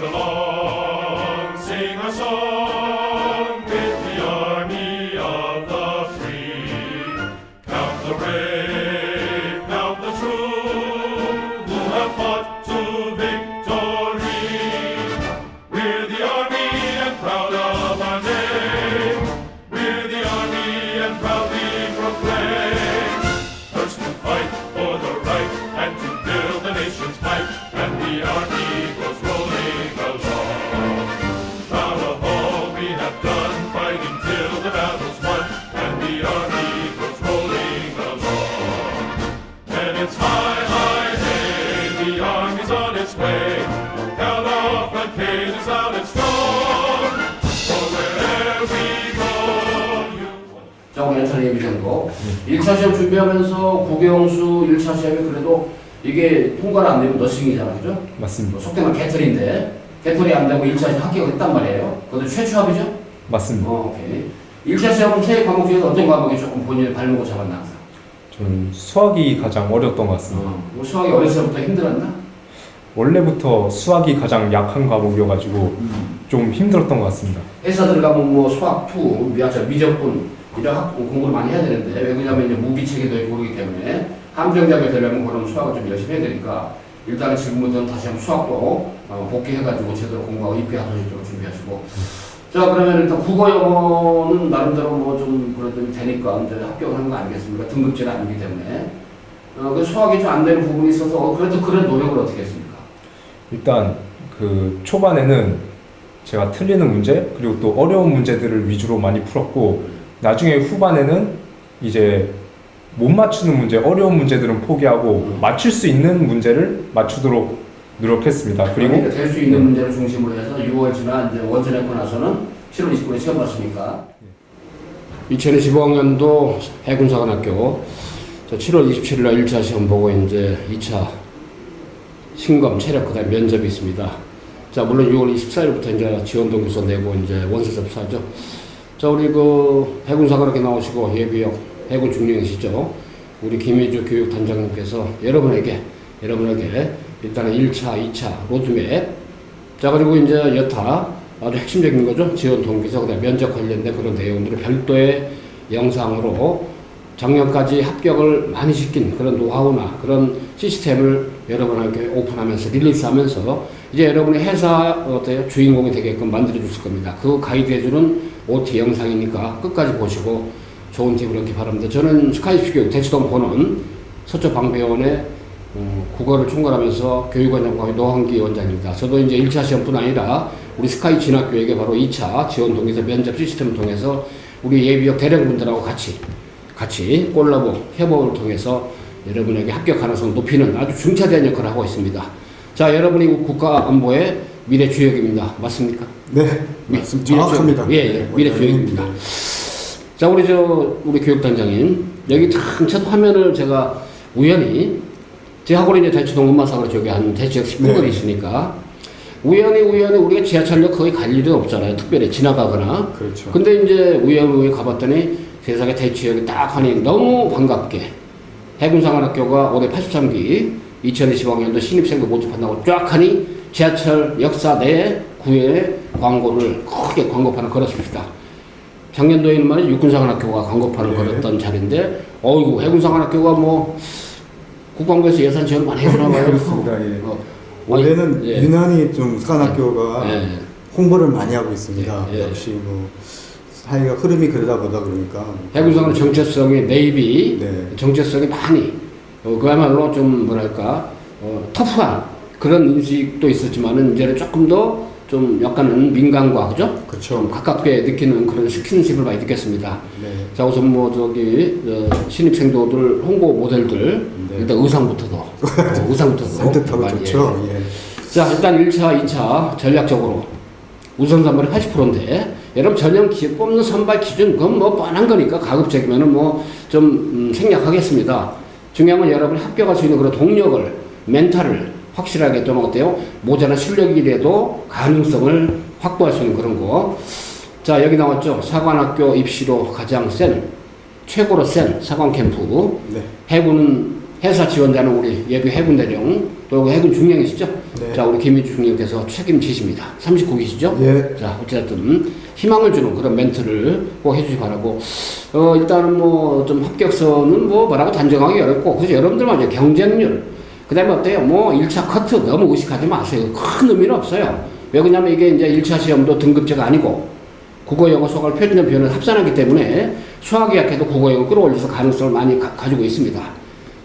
shalom. 1차 예비 점검. 1차 시험 준비하면서 국영수 1차 시험이 그래도 이게 통과를 안 되면 너싱이잖아, 그죠? 맞습니다. 뭐 속대만 개털인데, 개털이 안 되고 1차 시험 합격을 했단 말이에요. 그것도 최초 합이죠? 맞습니다. 어, 오케이. 1차 시험은 체육 과목 중에서 어떤 과목이 조금 본인의 발목을 잡았나? 저는 수학이 가장 어려웠던 것 같습니다. 어, 뭐 수학이 어렸을 때부터 힘들었나? 원래부터 수학이 가장 약한 과목이어가지고 음. 좀 힘들었던 것 같습니다. 회사 들어가면 뭐 수학 2, 미학자 미적분, 이런 학, 공부를 많이 해야 되는데 왜 그러냐면 이제 무기체계도 있고 그러기 때문에 함정작에 되려면 그런 수학을 좀 열심히 해야 되니까 일단은 지금부터는 다시 한번 수학도 어, 복귀해가지고 제대로 공부하고 입회하도록 준비하시고. 자 그러면 일단 국어 영어는 나름대로 뭐 좀 그래도 되니까 이제 합격을 하는 거 아니겠습니까? 등급제는 아니기 때문에. 어, 그 수학이 좀 안 되는 부분이 있어서 어, 그래도 그런 노력을 어떻게 했습니까? 일단 그 초반에는 제가 틀리는 문제 그리고 또 어려운 문제들을 위주로 많이 풀었고 나중에 후반에는 이제 못 맞추는 문제 어려운 문제들은 포기하고 맞출 수 있는 문제를 맞추도록 노력했습니다. 그리고 그러니까 될수 있는 문제를 중심으로 해서 6월 지나 이제 원전했고 나서는 7월 29일에 시험 봤습니까? 2025학년도 해군사관학교 7월 27일 날 1차 시험 보고 이제 2차 신검 체력 그다음 면접이 있습니다. 자 물론 6월 24일부터 이제 지원 동기서 내고 이제 원서 접수하죠. 자 우리 그 해군사관학교 나오시고 예비역 해군 중령이시죠. 우리 김희주 교육단장님께서 여러분에게 여러분에게 일단은 1차, 2차 로드맵 자 그리고 이제 여타 아주 핵심적인 거죠. 지원 동기서 그다음 면접 관련된 그런 내용들을 별도의 영상으로 작년까지 합격을 많이 시킨 그런 노하우나 그런 시스템을 여러분에게 오픈하면서 릴리스하면서 이제 여러분이 회사 어때요 주인공이 되게끔 만들어 주실 겁니다. 그 가이드해주는 OT 영상이니까 끝까지 보시고 좋은 팁을 얻기 바랍니다. 저는 스카이프 교육 대치동 본원 서초 방배원의 어, 국어를 총괄하면서 교육원장과 노한기 원장입니다. 저도 이제 1차 시험뿐 아니라 우리 스카이 진학교육에 바로 2차 지원 동기서 면접 시스템을 통해서 우리 예비역 대령분들하고 같이 같이 콜라보 협업을 통해서 여러분에게 합격 가능성을 높이는 아주 중차대한 역할을 하고 있습니다. 자, 여러분이 국가 안보의 미래 주역입니다. 맞습니까? 네, 미- 말씀 정확합니다. 예, 예, 미래 주역입니다. 자, 우리 저 우리 교육단장님 여기 첫 화면을 제가 우연히 제 학원이 이제 대치동 음마사거리 쪽에 한 대치역 10분 거리 네. 있으니까 우연히 우연히 우리가 지하철역 거의 갈 일은 없잖아요. 특별히 지나가거나. 그렇죠. 근데 이제 우연히 가봤더니 세상에 대치역이 딱 하니 너무 반갑게 해군사관학교가 올해 83기 2025학년도 신입생도 모집한다고 쫙 하니 지하철 역사 내 구에 광고를 크게 광고판을 걸었습니다. 작년도에는 말이죠 육군사관학교가 광고판을 네. 걸었던 자리인데 어이구 해군사관학교가 뭐 국방부에서 예산 지원 많이 해주나 봐요. 그렇습니다. 예. 어, 올해는 예. 유난히 좀 스카학교가 예. 홍보를 많이 하고 있습니다. 예, 예. 역시 뭐 사이가 흐름이 그러다 보다 그러니까 해군사관 정체성이 네이비 네. 정체성이 많이 어, 그야말로 좀 뭐랄까 어, 터프한 그런 인식도 있었지만은 이제는 조금 더 좀 약간은 민감과 그죠? 좀 그렇죠. 가깝게 느끼는 그런 스킨십을 많이 느꼈습니다. 네. 자 우선 뭐 저기 어, 신입생도들 홍보 모델들 네. 일단 의상부터도 어, 의상부터도 산뜻하고 좋죠. 예. 자, 일단 1차, 2차 전략적으로 우선 선발이 80%인데 여러분 전형 기 뽑는 선발 기준 그건 뭐 뻔한 거니까 가급적이면은 뭐좀 음, 생략하겠습니다. 중요한 건 여러분이 합격할 수 있는 그런 동력을 멘탈을 확실하게 좀 어때요? 모자란 실력이라도 가능성을 확보할 수 있는 그런 거. 자, 여기 나왔죠. 사관학교 입시로 가장 센 최고로 센 사관 캠프. 네. 해군은 해사 지원자는 우리 예비 해군 대령 또 해군 중령이시죠? 네. 자 우리 김희주 중령께서 책임지십니다. 39기시죠? 예. 자 어쨌든 희망을 주는 그런 멘트를 꼭 해주시 기 바라고 어 일단은 뭐 좀 합격선은 뭐 뭐라고 단정하기 어렵고 그래서 여러분들만 이제 경쟁률 그 다음에 어때요? 뭐 1차 커트 너무 의식하지 마세요. 큰 의미는 없어요. 왜 그러냐면 이게 이제 1차 시험도 등급제가 아니고 국어, 영어, 수학을 표준점 표현을 합산하기 때문에 수학이 약해도 국어, 영어 끌어올려서 가능성을 많이 가, 지고 있습니다.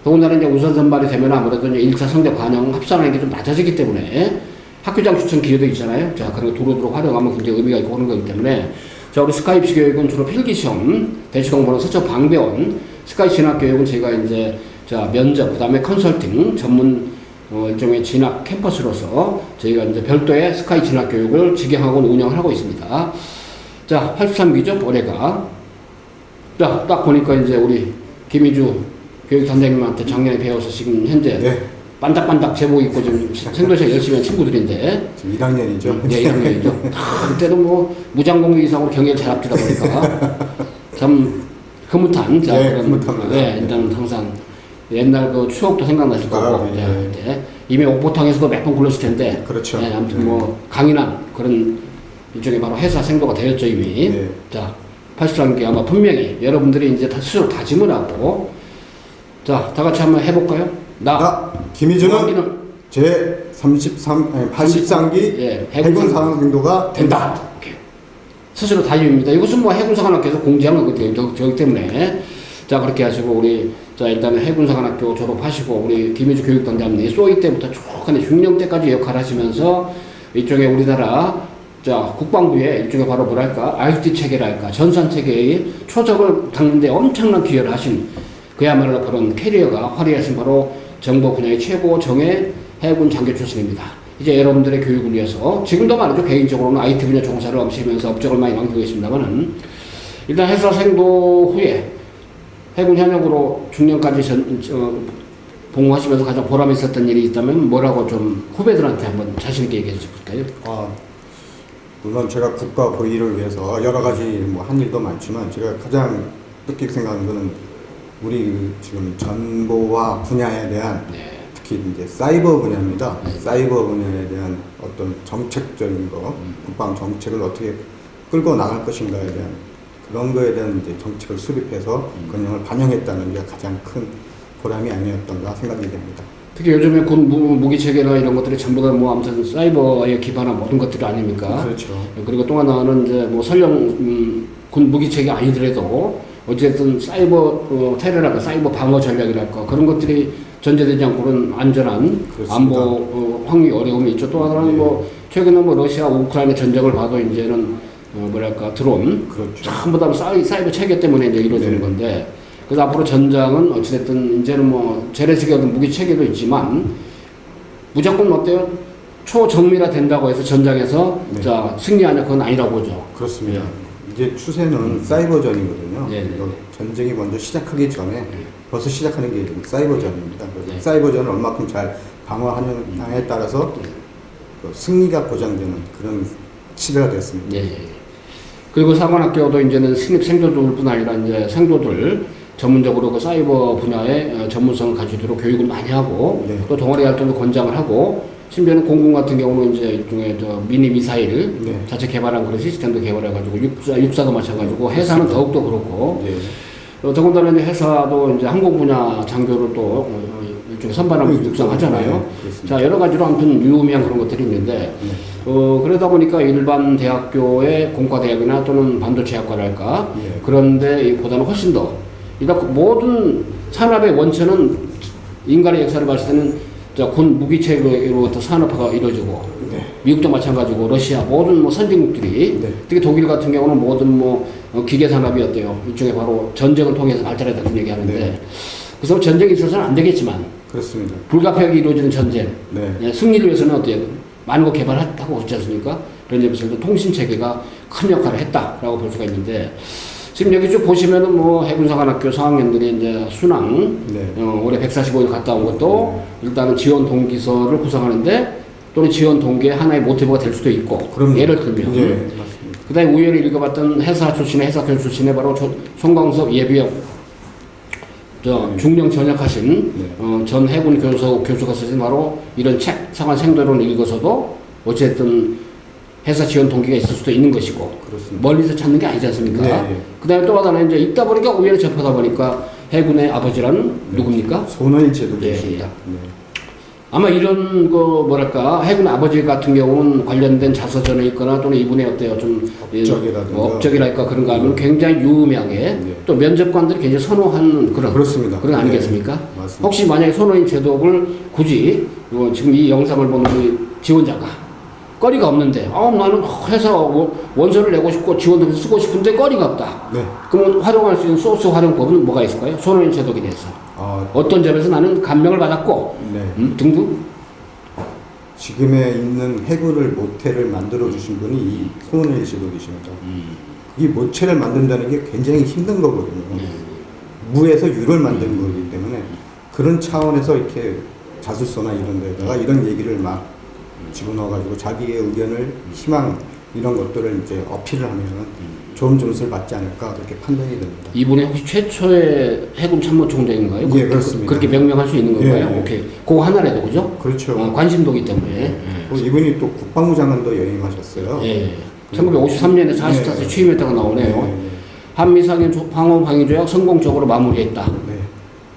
더군다나 이제 우선 선발이 되면 아무래도 이제 1차 성적 반영 합산하는 게 좀 낮아지기 때문에 학교장 추천 기회도 있잖아요. 자, 그런 거 두루두루 활용하면 굉장히 의미가 있고 그런 거기 때문에 자, 우리 스카이 입시 교육은 주로 필기시험, 대시 공부는 서초 방배원, 스카이 진학 교육은 저희가 이제 자, 면접, 그 다음에 컨설팅, 전문 어, 일종의 진학 캠퍼스로서 저희가 이제 별도의 스카이 진학 교육을 직영학원 운영을 하고 있습니다. 자, 83기죠, 올해가. 자, 딱 보니까 이제 우리 김희주 교육단장님한테 작년에 배워서 지금 현재 네. 반짝반짝 제복 입고 지금 생도시에 열심히 한 친구들인데, 지금 1학년이죠. 예, 1학년이죠. 그때도 뭐 무장공유 이상으로 경기를 잘 앞두다 보니까 참 흐뭇한, 자, 네, 흐뭇합니다. 네, 일단 항상 옛날 그 추억도 생각나실 거고, 아, 예. 네, 네. 이미 옥보탕에서도 몇 번 굴렀을 텐데, 그렇죠. 네, 아무튼 뭐 강인한 그런 일종의 바로 회사 생도가 되었죠 이미. 네. 자, 83기 아마 분명히 여러분들이 이제 다 스스로 다짐을 하고, 자, 다 같이 한번 해볼까요? 나, 나 김희준은 정확히는 제 33, 아니, 83기 예, 해군 상황정도가 된다. 오케이. 스스로 다짐입니다. 이것은 뭐 해군사관학교에서 공지한 거거든요. 저- 저기 때문에. 자, 그렇게 하시고, 우리, 자, 일단은 해군사관학교 졸업하시고, 우리 김희주 교육단장님, 쏘이 때부터 쭉 하는 중령 때까지 역할을 하시면서, 이쪽에 우리나라, 자, 국방부의 일종의 바로 뭐랄까, IT 체계랄까, 전산 체계의 초적을 닦는데 엄청난 기여를 하신, 그야말로 그런 캐리어가 화려하신 바로 정보 분야의 최고 정예 해군 장교 출신입니다. 이제 여러분들의 교육을 위해서 지금도 말이죠 개인적으로는 IT 분야 종사를 엄시면서 업적을 많이 남기고 계십니다만은 일단 해사 생도 후에 해군 현역으로 중년까지 전, 어, 복무하시면서 가장 보람 있었던 일이 있다면 뭐라고 좀 후배들한테 한번 자신 있게 얘기해 주실까요? 아, 물론 제가 국가 고위를 위해서 여러 가지 뭐 한 일도 많지만 제가 가장 뜻깊게 생각하는 거는 우리 그 지금 정보화 분야에 대한 네. 특히 이제 사이버 분야입니다. 사이버 분야에 대한 어떤 정책적인 거, 음. 국방 정책을 어떻게 끌고 나갈 것인가에 대한 그런 거에 대한 이제 정책을 수립해서 음. 그 내용을 반영했다는 게 가장 큰 보람이 아니었던가 생각이 됩니다. 특히 요즘에 군 무, 무기 체계나 이런 것들이 전부 다 뭐 아무튼 사이버에 기반한 모든 것들이 아닙니까? 그렇죠. 그리고 또 하나는 이제 뭐 설령 음, 군 무기 체계 아니더라도 어쨌든 사이버 어, 테러랄까 사이버 방어 전략이랄까 그런 것들이 전제되지 않고는 안전한 그렇습니다. 안보 어, 확립 어려움이 있죠. 또 하나는 네. 뭐 최근에 뭐 러시아 우크라이나 전쟁을 봐도 이제는 어, 뭐랄까 드론 그렇죠. 전부 다 사이, 사이버 체계 때문에 이제 이루어지는 네. 건데 그래서 앞으로 전장은 어찌됐든 이제는 뭐 어떤 무기 체계도 있지만 무조건 어때요? 초정밀화 된다고 해서 전장에서 네. 자 승리하냐 그건 아니라고 보죠. 그렇습니다. 이제 추세는 사이버전이거든요. 네, 네, 네. 전쟁이 먼저 시작하기 전에 벌써 시작하는 게 사이버전입니다. 네. 사이버전을 얼마큼 잘 방어하느냐에 따라서 그 승리가 보장되는 그런 시대가 됐습니다. 예, 예. 그리고 사관학교도 이제는 신입 생도들뿐 아니라 이제 생도들 전문적으로 그 사이버 분야의 어, 전문성을 가지도록 교육을 많이 하고 네. 또 동아리 활동도 권장을 하고 심지어는 공군 같은 경우는 이제 일종의 저 미니 미사일 네. 자체 개발한 그런 시스템도 개발해가지고 육사 육사도 마찬가지고 해사는 더욱더 그렇고 예. 어, 더군다나 이제 회사도 이제 항공 분야 장교를 또 어, 일종의 선발하고 네, 육성하잖아요. 네. 자 여러 가지로 아무튼 유의미한 그런 것들이 있는데 네. 어, 그러다 보니까 일반 대학교의 공과대학이나 또는 반도체학과랄까 네. 그런데 보다는 훨씬 더 그러니까 모든 산업의 원천은 인간의 역사를 봤을 때는 자, 군 무기체계로부터 산업화가 이루어지고 네. 미국도 마찬가지고 러시아 모든 뭐 선진국들이 네. 특히 독일 같은 경우는 모든 뭐 어, 기계 산업이 어때요 일종의 바로 전쟁을 통해서 발달했다는 얘기 하는데 네. 그래서 전쟁이 있어서는 안 되겠지만 그렇습니다. 불가피하게 이루어지는 전쟁 네. 예, 승리를 위해서는 어때요? 많은 거 개발하고 있지 않습니까? 그런 점에서 통신 체계가 큰 역할을 했다라고 볼 수가 있는데 지금 여기 쭉 보시면은 뭐 해군사관학교 4학년들이 이제 순항 네. 어, 올해 145일 갔다 온 것도 일단은 지원 동기서를 구성하는데 또는 지원 동기의 하나의 모티브가 될 수도 있고 그럼요. 예를 들면 예, 맞습니다. 그다음에 우연히 읽어봤던 회사 출신의 회사교 출신의 바로 조- 송광섭 예비역 저 네. 중령 전역하신 네. 어, 전 해군 교수 교수가 쓰신 바로 이런 책 상한 생도론 읽어서도 어쨌든 회사 지원 동기가 있을 수도 있는 것이고 그렇습니다. 멀리서 찾는 게 아니지 않습니까? 네, 네. 그다음에 또 하나는 이제 있다 보니까 우연히 접하다 보니까 해군의 아버지라는 네. 누굽니까? 손원일 제도 예, 계십니다. 네. 아마 이런 거 뭐랄까 해군 아버지 같은 경우는 관련된 자서전에 있거나 또는 이분의 어때요 좀 이- 업적이라든가. 뭐 업적이랄까 그런 거 하면 굉장히 유명하게 네. 또 면접관들이 굉장히 선호하는 그런 그렇습니다. 그런 거 네. 아니겠습니까? 맞습니다. 혹시 만약에 손호인 제독을 굳이 어, 지금 이 영상을 보는 그 지원자가 거리가 없는데 어 나는 회사 원- 원서를 내고 싶고 지원도 쓰고 싶은데 거리가 없다. 네. 그러면 활용할 수 있는 소스 활용법은 뭐가 있을까요? 손호인 제독에 대해서 아, 어떤 점에서 나는 감명을 받았고 네. 음, 등등 지금에 있는 해군을 모태를 만들어 주신 분이 이 손원일 제독이십니다. 이 모체를 만든다는 게 굉장히 힘든 거거든요. 무에서 유를 만드는 거기 때문에 그런 차원에서 이렇게 자술서나 이런 데다가 이런 얘기를 막 집어넣어가지고 자기의 의견을 희망 이런 것들을 이제 어필을 하면 좋은 점수를 받지 않을까 그렇게 판단이 됩니다. 이분이 혹시 최초의 해군 참모총장인가요? 예, 그렇습니다. 그렇게 명명할 수 있는 건가요? 예, 예. 오케이. 그거 하나라도 그죠? 그렇죠. 어, 관심도기 때문에. 예. 또 이분이 또 국방부 장관도 연임하셨어요. 예. 1953년에 44세 네. 취임했다가 나오네요. 네, 한미상인 조- 방어 방위 조약 성공적으로 마무리했다. 네.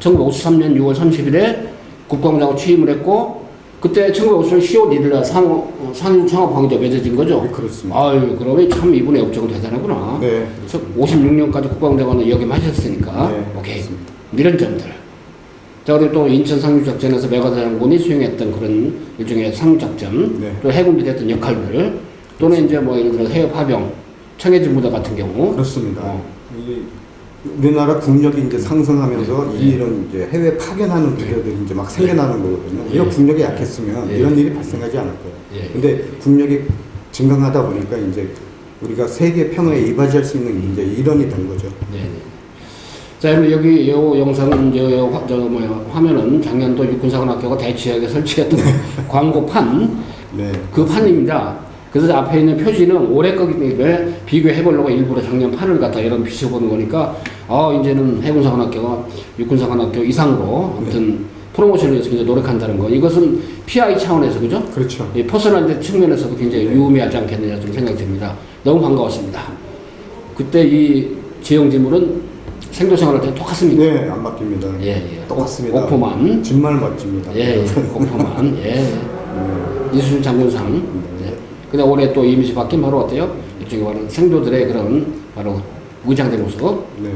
1953년 6월 30일에 국방장으로 취임을 했고 그때 1953년 10월 1일 날 상, 어, 청합 방위조 맺어진 거죠. 네, 그렇습니다. 아유, 그러면 참 이분의 업적은 대단하구나. 네. 56년까지 국방장관을 역임하셨으니까 네, 오케이 그렇습니다. 이런 점들 자 그리고 또 인천 상륙작전에서 메가다 장군이 수행했던 그런 일종의 상륙작전 네. 또 해군들이 했던 역할들 또는 이제 뭐 예를 들어 해외 파병 청해진 부대 같은 경우 그렇습니다. 어. 이 우리나라 국력이 이제 상승하면서 네. 이런 이제 해외 파견하는 부대들이 이제 막 생겨나는 거거든요. 이런 네. 국력이 약했으면 네. 이런 일이 발생하지 않을 거예요. 예. 근데 국력이 증강하다 보니까 이제 우리가 세계 평화에 이바지할 수 있는 이제 일원이 된 거죠. 네. 자, 그럼 여기 요 영상은 저, 요 화- 저 뭐야 화면은 작년도 육군사관학교가 대치역에 설치했던 광고판 네. 그 판입니다. 그래서 앞에 있는 표지는 올해 거기 때문에 비교해 보려고 일부러 작년 판을 갖다 이런 비춰보는 거니까 아 이제는 해군사관학교가 육군사관학교 이상으로 아무튼 프로모션을 위해서 굉장히 노력한다는 거 이것은 PI 차원에서 그죠? 그렇죠. 이 퍼스널 측면에서도 굉장히 유의미하지 않겠느냐 좀 생각이 듭니다. 너무 반가웠습니다. 그때 이 지형지물은 생도생활할 때 똑같습니다. 네, 안 바뀝니다. 예, 예. 똑같습니다. 옥포만. 정말 멋집니다. 예, 예. 옥포만. 예. 네. 이수준 장군상. 네. 근데 올해 또 이미지 바뀐 바로 어때요? 이쪽에 바로 생도들의 그런 바로 의장된 모습. 네.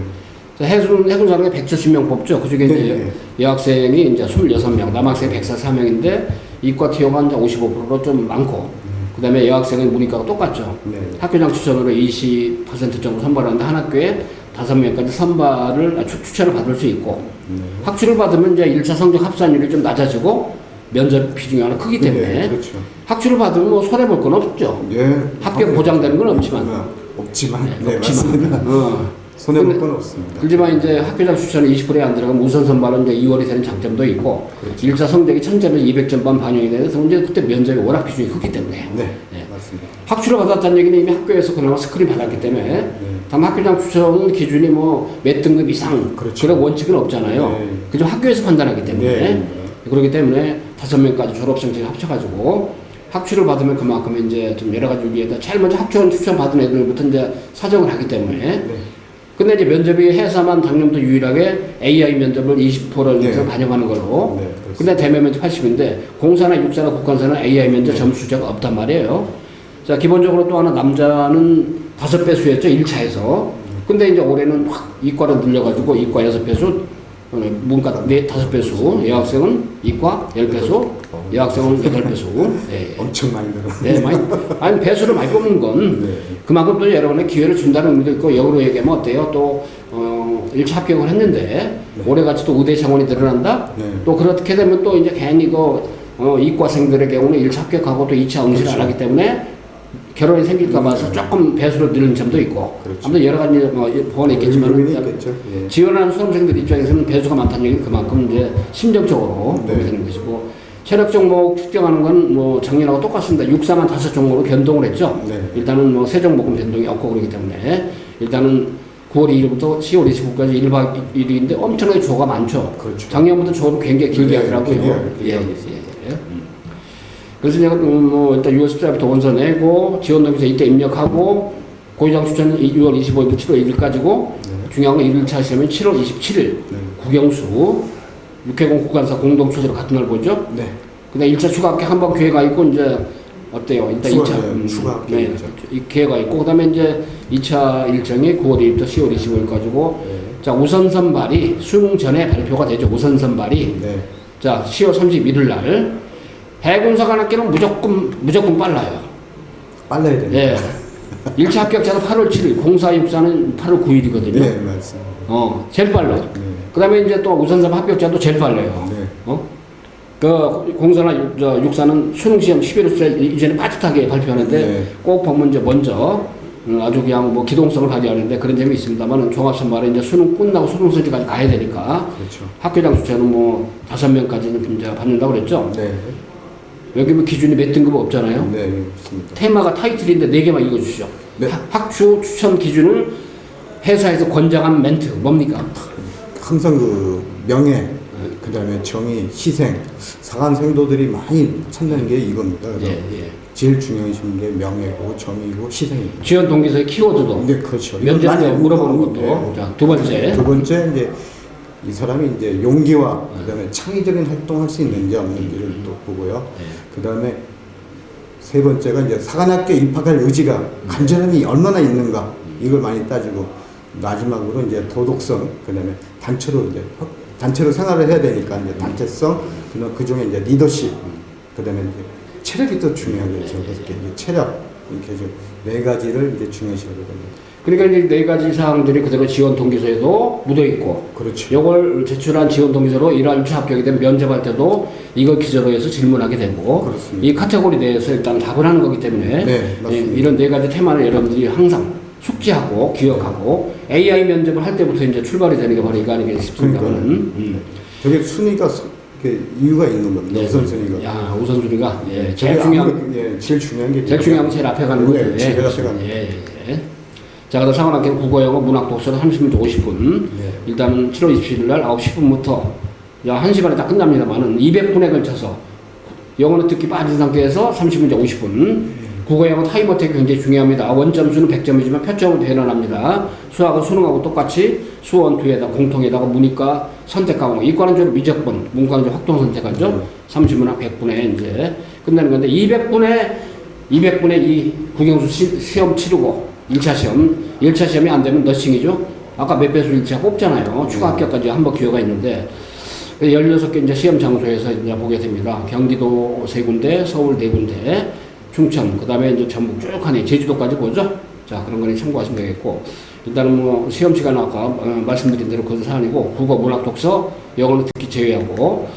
자, 해군, 해군 사령에 170명 뽑죠. 그 중에 네, 이제 네. 여학생이 이제 26명, 남학생 144명인데 이과 티어가 이제 55%로 좀 많고, 그 다음에 여학생은 문이과가 똑같죠. 네. 학교장 추천으로 20% 정도 선발하는데 한 학교에 5명까지 선발을, 아, 추, 추천을 받을 수 있고, 네. 학주를 받으면 이제 1차 성적 합산율이 좀 낮아지고, 면접 비중이 하나 크기 때문에, 네, 그렇죠. 학주를 받으면 뭐 손해 볼 건 없죠. 예. 합격 보장되는 건 없지만. 없지만. 네, 네, 없지만. 맞습니다. 어. 손해볼 근데- 건 없습니다. 그렇지만 이제 학교장 추천에 20%에 안 들어가면 우선 선발은 이제 2월이 되는 장점도 있고 그렇죠. 일 1차 성적이 1000점에 200점만 반영이 돼서 이제 그때 면접이 워낙 비중이 크기 때문에 네, 네. 맞습니다. 학추를 받았다는 얘기는 이미 학교에서 그나마 스크린 받았기 때문에 네. 다만 학교장 추천 기준이 뭐 몇 등급 이상 그렇죠. 런 원칙은 없잖아요. 네. 그죠 학교에서 판단하기 때문에 네. 그렇기 때문에 다섯 명까지 졸업생 중 합쳐가지고 학추를 받으면 그만큼 이제 좀 여러 가지 위에다 제일 먼저 학추 추천 받은 애들부터 이제 사정을 하기 때문에 네. 근데 이제 면접이 해사만 작년부터 유일하게 AI 면접을 20%를 네. 반영하는 걸로. 네. 근데 대면 면접 80인데 공사나 육사나 국간사는 AI 면접 점수 수제가 없단 말이에요. 자 기본적으로 또 하나 남자는 다섯 배 수였죠 1차에서. 근데 이제 올해는 확 이과로 늘려가지고 이과 여섯 배수, 어, 문과 네 다섯 배수, 여학생은 이과 열 배수, 여학생은 여덟 배수. 예. 엄청 많이 늘었어요. 네, 많이, 아니 배수를 많이 뽑는 건 네. 그만큼 또 여러분의 기회를 준다는 의미도 있고 역으로 얘기하면 어때요? 또 어, 1차 합격을 했는데 올해같이 또 의대 창원이 늘어난다? 네. 또 그렇게 되면 또 이제 괜히 그 어, 이과생들의 경우는 1차 합격하고 또 2차 응시를 안 그렇죠. 하기 때문에 결혼이 생길까 봐서 조금 배수를 늘리는 점도 있고 그렇죠. 아무튼 여러 가지 뭐 보완이 있겠지만. 예. 지원하는 수험생들 입장에서는 배수가 많다는 얘기는 그만큼 이제 심정적으로 네. 되는 것이고 체력 종목 측정하는 건 뭐 작년하고 똑같습니다. 육사만 다섯 종목으로 변동을 했죠. 네. 일단은 뭐 세 종목은 변동이 없고 그러기 때문에 일단은 9월 2일부터 10월 29일까지 1박 2일인데 엄청나게 조가 많죠. 그렇죠. 작년부터 조를 굉장히 길게 네, 하더라고요. 예, 예, 예, 예. 음. 그래서 음, 뭐 일단 6월 14일부터 원서 내고 지원동에서 이때 입력하고 고위장 추천은 6월 25일부터 7월 1일까지고 네. 중요한 건 1일차 시험은 7월 27일 네. 국영수 육해공 국간사 공동 초대로 같은 날 보죠. 네. 그다음 1차 추가 합격 한번 기회가 있고 이제 어때요? 일단 추가, 2차 네, 추가 합격이죠. 이 기회가 있고 그다음에 이제 2차 일정이 9월 2일부터 10월 25일까지고 네. 자 우선 선발이 수능 전에 발표가 되죠. 우선 선발이 네. 자 10월 31일 날 해군사관학교는 무조건 무조건 빨라요. 빨라야 됩니다. 예. 1차 합격자는 8월 7일, 공사 육사는 8월 9일이거든요. 네, 맞습니다. 어, 제일 빨라요. 네. 그다음에 이제 또 우선선 합격자도 제일 빨라요. 네. 어? 그 공사나 육- 육사는 수능 시험 11월 이전에 빠듯하게 발표하는데 네. 꼭 보면 이제 먼저 음, 아주 그냥 뭐 기동성을 발휘하는데 그런 점이 있습니다만 종합선발에 이제 수능 끝나고 수능 선지까지 가야 되니까 그렇죠. 학교장 숫자는 뭐 다섯 명까지는 이제 받는다고 그랬죠. 네. 여기 뭐 기준이 몇 등급 없잖아요. 네, 맞습니다. 테마가 타이틀인데 네 개만 읽어주시죠. 네. 학- 학주 추천 기준은 회사에서 권장한 멘트 뭡니까? 항상 그 명예, 그다음에 정의, 희생, 사관 생도들이 많이 찾는 게 이겁니다. 그래서 예, 예. 제일 중요하신 게 명예고 정의고 희생입니다. 지원 동기서의 키워드도 네, 그렇죠. 면접 때 많이 물어보는 물어보는 것도 게. 자, 두 번째 두 번째 이제 이 사람이 이제 용기와 그다음에 창의적인 활동할 수 있는지 없는지를 또 보고요. 네. 그다음에 세 번째가 이제 사관학교에 입학할 의지가 간절함이 얼마나 있는가 이걸 많이 따지고 마지막으로 이제 도덕성 그다음에 단체로 이제 확- 단체로 생활을 해야 되니까 이제 단체성 그다음 그 중에 이제 리더십 그다음에 이제 체력이 또. 그래서 이렇게 체력 이렇게 좀네 가지를 이제 중요시하게 됩니다. 그러니까 이제 네 가지 사항들이 그대로 지원 동기서에도 묻어 있고 그렇죠. 요걸 제출한 지원 동기서로 일할 차 합격이 되면 면접할 때도 이걸 기저로 해서 질문하게 되고 그렇습니다. 이 카테고리 내에서 일단 답을 하는 거기 때문에 네, 맞습니다. 이- 이런 네 가지 테마를 여러분들이 항상 숙지하고 기억하고 AI 면접을 할 때부터 이제 출발이 되는 게 바로 이거 아니겠 싶습니다만은 음. 저게 순위가 서- 이렇게 이유가 있는 겁니다. 네. 우선순위가. 야 우선순위가 예, 제일 중요한 아무래도, 예, 제일 중요한 게 제일 중요한 건 제일 앞에 가는 거죠. 네, 제일 앞에 가는 예, 예, 예. 자, 그다음 상관학교 국어, 영어, 문학, 독서 30분 50분. 네. 일단은 7월 27일 날 9시 10분부터 야, 1시 반에 딱 끝납니다만은 200분에 걸쳐서 영어는 듣기 빠진 상태에서 30분째 50분. 국어, 영어 타임 어택이 굉장히 중요합니다. 원점수는 100점이지만 표점은 변환합니다. 수학은 수능하고 똑같이 수원 뒤에다 공통에다가 문이과 선택 과목, 이과는 주로 미적분, 문과는 이제 확동 선택하죠. 네. 30분하고 100분에 이제 끝나는 건데 200분에 200분에 이 국영수 시, 시험 치르고 1차 시험, 1차 시험이 안 되면 너싱이죠. 아까 몇 배수 1차 뽑잖아요. 추가 합격까지 한 번 기회가 있는데 16개 이제 시험 장소에서 이제 보게 됩니다. 경기도 세 군데, 서울 네 군데, 충청, 그 다음에 이제 전북 쭉 하네. 제주도까지 보죠. 자, 그런 거는 참고하시면 되겠고. 일단은 뭐 시험 시간 아까 어, 말씀드린 대로 그런 사안이고, 국어, 문학, 독서, 영어는 듣기 제외하고,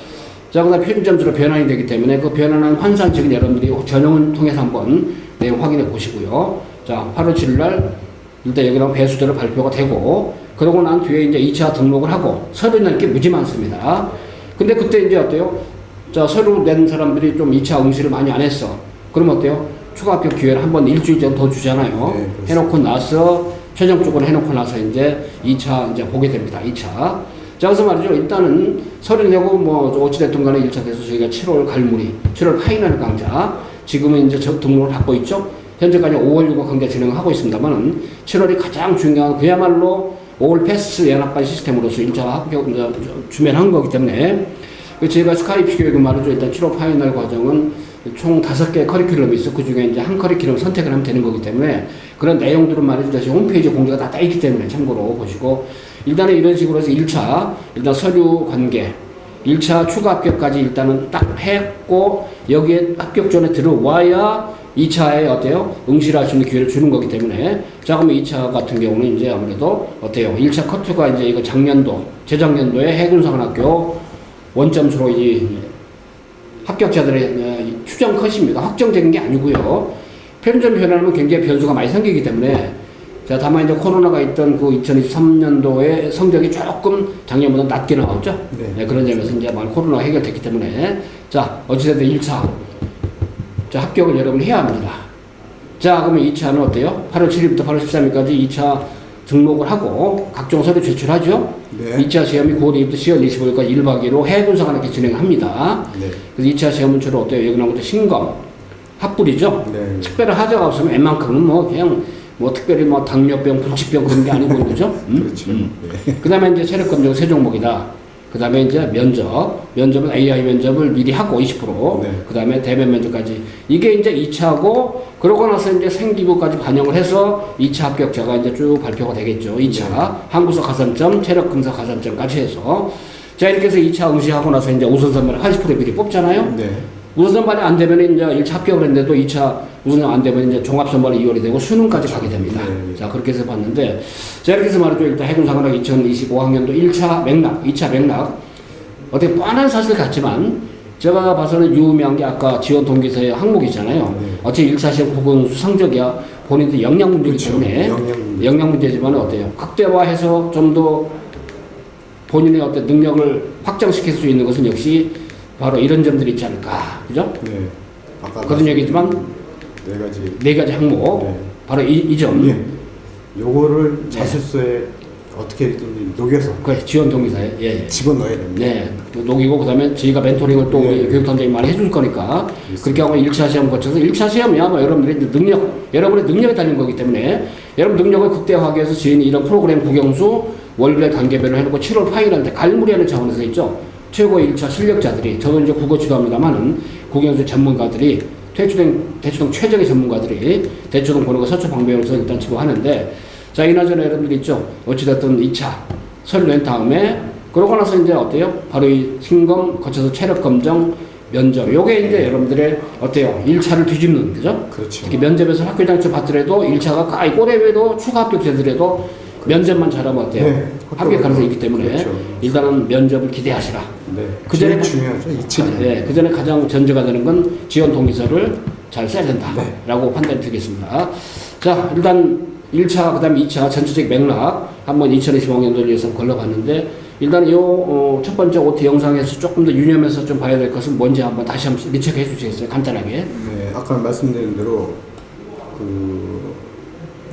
자, 그 다음에 표준 점수로 변환이 되기 때문에 그 변환한 환상책은 여러분들이 전형을 통해서 한번 내용 확인해 보시고요. 자, 8월 7일 날 일단 여기랑 배수대로 발표가 되고, 그러고 난 뒤에 이제 2차 등록을 하고, 서류 낼 게 무지 많습니다. 근데 그때 이제 어때요? 자, 서류 낸 사람들이 좀 2차 응시를 많이 안 했어. 그럼 어때요? 추가 합격 기회를 한 번 일주일 정도 더 주잖아요. 네. 해놓고 나서, 최종적으로 해놓고 나서 이제 2차 이제 보게 됩니다. 2차. 자, 그래서 말이죠. 일단은 서류 내고 뭐 어찌됐든 간에 1차 돼서 저희가 7월 갈무리, 7월 파이널 강좌, 지금은 이제 저 등록을 받고 있죠. 현재까지 5월 6월 강좌 진행을 하고 있습니다만은 7월이 가장 중요한 그야말로 5월 패스 연합반 시스템으로서 1차 합격 이제 주면한 거기 때문에 그 제가 스카이프 교육은 말이죠. 일단 7월 파이널 과정은 총 다섯 개 커리큘럼이 있어. 그 중에 이제 한 커리큘럼 선택을 하면 되는 거기 때문에 그런 내용들은 말이죠. 다시 홈페이지 공지가 다떠 있기 때문에 참고로 보시고 일단은 이런 식으로 해서 1차 일단 서류 관계 1차 추가 합격까지 일단은 딱 했고 여기에 합격 전에 들어와야 2차에 어때요? 응시를 할수 있는 기회를 주는 거기 때문에 자 그러면 2차 같은 경우는 이제 아무래도 어때요? 1차 커트가 이제 이거 작년도 재작년도에 해군사관학교 원점수로 이 합격자들의 어, 이 추정 컷입니다. 확정된 게 아니고요. 편점 변화하면 굉장히 변수가 많이 생기기 때문에 자 다만 이제 코로나가 있던 그 2023년도에 성적이 조금 작년보다 낮게 나왔죠. 네. 그런 점에서 이제 막 코로나가 해결됐기 때문에 자 어찌됐든 1차 자 합격을 여러분 해야 합니다. 자 그러면 2차는 어때요? 8월 7일부터 8월 13일까지 2차 등록을 하고 각종 서류 제출하죠. 네. 2차 시험이 9월 2일부터 10월 25일까지 1박 2일로 해군사관학교 진행합니다. 네. 그래서 2차 시험은 주로 어때요? 것도 신검, 합불이죠. 네. 특별한 하자가 없으면 웬만큼은 뭐 그냥 뭐 특별히 뭐 당뇨병, 불치병 그런 게 아니고 그죠? 음? 그렇죠. 음. 네. 그다음에 이제 체력 검정 세 종목이다. 그 다음에 이제 면접, 면접은 AI 면접을 미리 하고 20%. 네. 그 다음에 대면 면접까지. 이게 이제 2차고 그러고 나서 이제 생기부까지 반영을 해서 2차 합격자가 이제 쭉 발표가 되겠죠. 2차 네. 한국서 가산점, 체력 검사 가산점까지 해서 자 이렇게 해서 2차 응시하고 나서 이제 우선 선발 80% 미리 뽑잖아요. 네. 우선 선발이 안 되면 이제 1차 합격을 했는데도 2차 우선 안 되면 이제 종합 선발이 2월이 되고 수능까지 가게 됩니다. 네. 자, 그렇게 해서 봤는데 자, 이렇게 해서 말이죠. 일단 해군사관학 2025학년도 1차 맥락, 2차 맥락 어떻게 뻔한 사실 같지만 제가 봐서는 유의미한 게 아까 지원 동기서의 항목이잖아요. 네. 어차피 1차 시험 국응 수상적이야 본인도 영양 문제이기 그렇죠. 때문에 문제. 영양 문제지만 어때요? 극대화해서 좀 더 본인의 어떤 능력을 확장시킬 수 있는 것은 역시 바로 이런 점들이 있지 않을까. 그죠? 네. 아까 거듭 얘기지만 네 가지. 네 가지 항목. 네. 바로 이, 이 점. 예. 요거를 자술서에 어떻게든 녹여서 그 지원 동기사에. 예. 예. 집어넣어야 됩니다. 네. 또 녹이고 그다음에 저희가 멘토링을 또 네. 우리 교육단장이 많이 해줄 거니까. 그렇게 하고 1차 시험 거쳐서 1차 시험이야 뭐 여러분들의 이제 능력, 여러분의 능력에 달린 거기 때문에 여러분 능력을 극대화하기 위해서 지인이 이런 프로그램 국영수 월별 단계별로 해놓고 7월 파일한테 갈무리하는 차원에서 있죠. 최고 1차 실력자들이 저도 이제 국어 지도합니다만은 국영수 전문가들이 대추등 대추등 최적의 전문가들이 대추등 보는 거 서초 방배로서 일단 지도하는데 자 이나저나 여러분들 있죠. 어찌됐든 2차 서류 낸 다음에 그러고 나서 이제 어때요? 바로 이 신검 거쳐서 체력 검정 면접 요게 이제 여러분들의 어때요? 1차를 뒤집는 그죠? 그렇죠. 특히 면접에서 학교 장치 받더라도 1차가 아이 꼬레비도 추가 합격되더라도 면접만 잘하면 어때요? 네, 합격 가능성이 있기 때문에 그렇죠. 일단은 면접을 기대하시라. 네. 그 전에- 중요하죠. 이 그. 예, 그 전에 가장 전제가 되는 건 지원 동기서를 잘 써야 네. 된다라고 판단이 드리겠습니다. 자, 일단 1차, 그 다음에 2차 전체적 맥락 한번 2025년도를 위해서 걸러봤는데 일단 요, 어, 첫 번째 OT 영상에서 조금 더 유념해서 좀 봐야 될 것은 뭔지 한번 다시 한번 리체크해 주시겠어요? 간단하게. 네, 아까 말씀드린 대로 그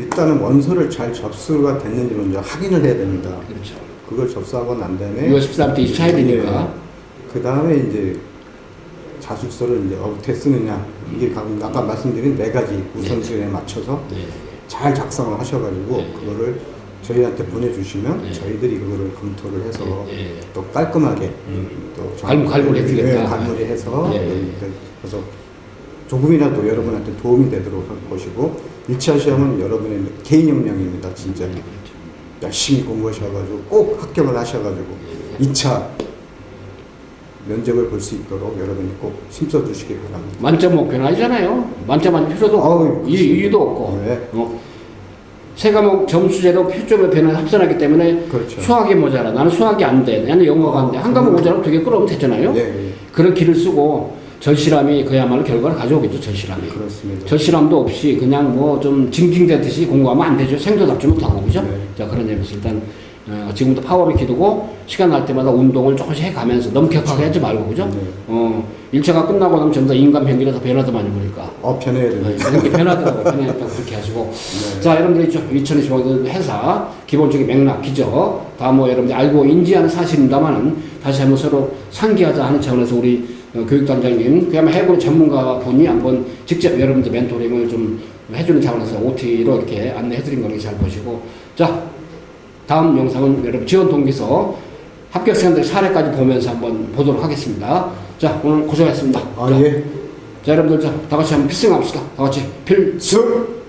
일단은 원서를 잘 접수가 됐는지 먼저 확인을 해야 됩니다. 그렇죠. 그걸 접수하고 난 다음에 6월 14일부터 24일 되니까. 그 다음에 이제 자술서를 이제 어떻게 쓰느냐 이게 가- 아까 말씀드린 네 가지 우선순위에 맞춰서 네. 잘 작성을 하셔가지고 네. 그거를 저희한테 보내주시면 네. 저희들이 그거를 검토를 해서 예, 예. 또 깔끔하게 음. 또 갈- 갈무리 해드리겠다. 네, 갈무리 해서. 여러분들 그래서 조금이라도 여러분한테 도움이 되도록 할 것이고 1차 시험은 여러분의 개인 역량입니다 진짜 그렇죠. 열심히 공부하셔가지고 꼭 합격을 하셔가지고 2차 면접을 볼 수 있도록 여러분이 꼭 힘써 주시기 바랍니다. 만점 목표는 아니잖아요. 만점 만 필요도 없고 아우, 이- 이유 도 없고 네. 어. 세 과목 점수제로 표점의 변을 합산하기 때문에 그렇죠. 수학이 모자라. 나는 수학이 안 돼. 나는 영어가 안 돼. 한 과목 모자라면 되게 끌어오면 됐잖아요. 예, 예, 그런 길을 쓰고 절실함이 그야말로 결과를 가져오겠죠. 절실함이. 그렇습니다. 절실함도 없이 그냥 뭐 좀 징징대듯이 공부하면 안 되죠. 생도 잡지 못하고 그죠? 네. 자 그런 점에서 일단 어, 지금부터 파워를 기두고 시간 날 때마다 운동을 조금씩 해 가면서 너무 격하게 하지 말고 그죠? 네. 어 1차가 끝나고 나면 전부 다 인간 변화도 많이 보니까 어, 네, 됩니다. 이렇게 변하더라고요. 변하니까 그렇게 하시고. 네. 자, 여러분들 있죠. 2025년 회사, 기본적인 맥락, 기저, 다뭐 여러분들 알고 인지하는 사실입니다만은 다시 한번 서로 상기하자 하는 차원에서 우리 어, 교육단장님, 그야말로 해군 전문가 분이 한번 직접 여러분들 멘토링을 좀 해주는 차원에서 OT로 이렇게 안내해드린 거를 잘 보시고. 자, 다음 영상은 여러분 지원 동기서 합격생들 사례까지 보면서 한번 보도록 하겠습니다. 자, 오늘 고생하셨습니다. 아 자, 예. 자, 여러분들 자, 다 같이 한번 필승합시다. 다 같이 필. 수